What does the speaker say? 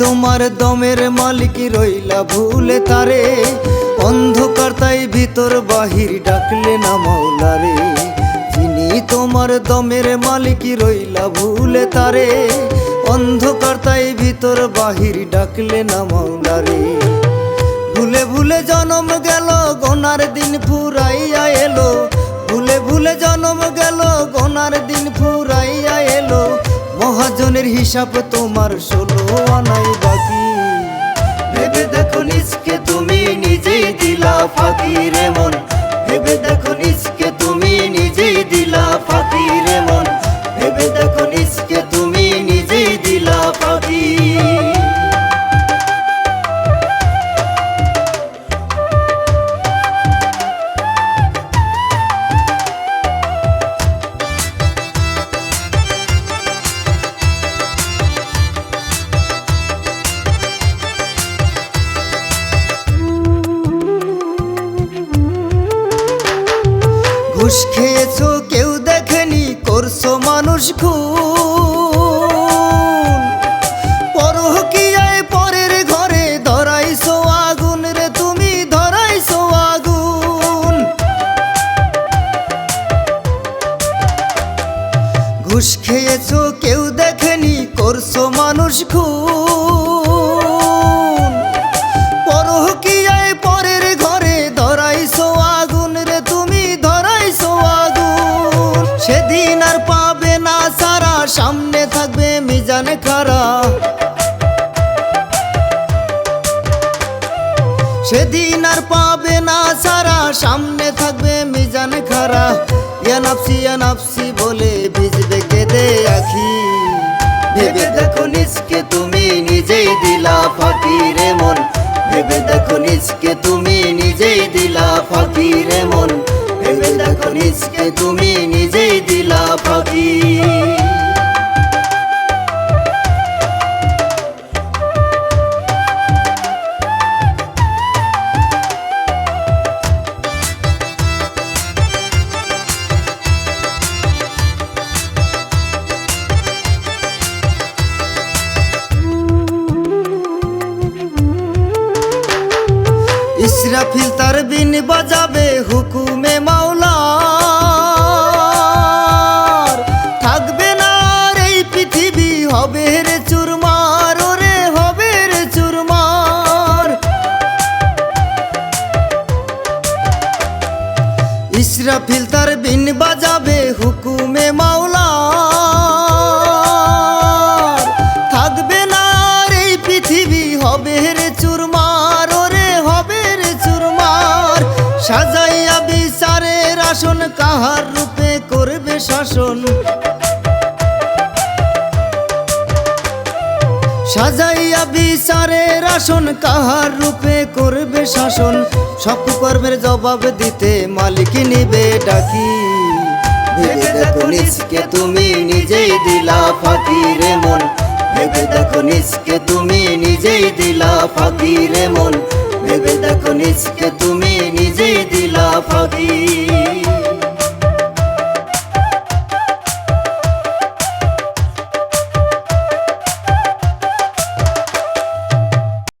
তোমার দমের মালিক রইলা ভুলে তারে। অন্ধকার তাই ভিতর বাহির ডাকলে না মাওলারে যিনি তোমার দমের মালিক রইলা ভুলে তারে। অন্ধকার তাই ভিতর বাহির ডাকলে না মাওলারে ভুলে ভুলে জন্ম গেল, গোনার দিন ফুরাইয়া এলো। ভুলে ভুলে জন্ম গেল মহাজনের হিসাব তোমার ষোলো আনাই বাকি। ভেবে দেখো নিজকে তুমি নিজেই দিলা ফাঁকি ঘুষ খেয়েছো, কেউ দেখেনি, করছ মানুষ খুন পরকিয়ায় পরের ঘরে ধরাইছো আগুন রে, তুমি ধরাইছো আগুন। ঘুষ খেয়েছো, কেউ দেখেনি, করছ মানুষ খুন সামনে থাকবে মিজান খারা। সেদিন আর পাবে না সারা, সামনে থাকবে মিজান খারা। ইয়া নাফসি বলে ভিজবে কেঁদে আখি। ভেবে দেখো নিজকে তুমি নিজেই দিলা ফাঁকি রে মন। ভেবে দেখো নিজকে তুমি নিজেই দিলা ফাঁকি রে মন। ভেবে দেখো নিজকে তুমি নিজেই দিলা ফাঁকি ইসরাফিল তার বিন বাজাবে হুকুমে মাওলা থাকবে না এই পৃথিবী, হবে রে চুরমার, ওরে হবে রে চুরমার। ইসরাফিল তার বিন বাজাবে হুকুমে মাওলা থাকবে না এই পৃথিবী, হবে রে চুরমার। সাজাইয়া বিচারের আসন কাহার রূপে করবে শাসন? সাজাইয়া বিচারের আসন কাহার রূপে করবে শাসন? সব কর্মের জবাব দিতে মালিক নিবে ডাকি। ভেবে দেখো নিজকে তুমি নিজেই দিলা ফাঁকি রে মন। ভেবে দেখো নিজকে তুমি নিজেই দিলা ফাঁকি রে মন। ভেবে দেখো নিজকে তুমি ফাঁদি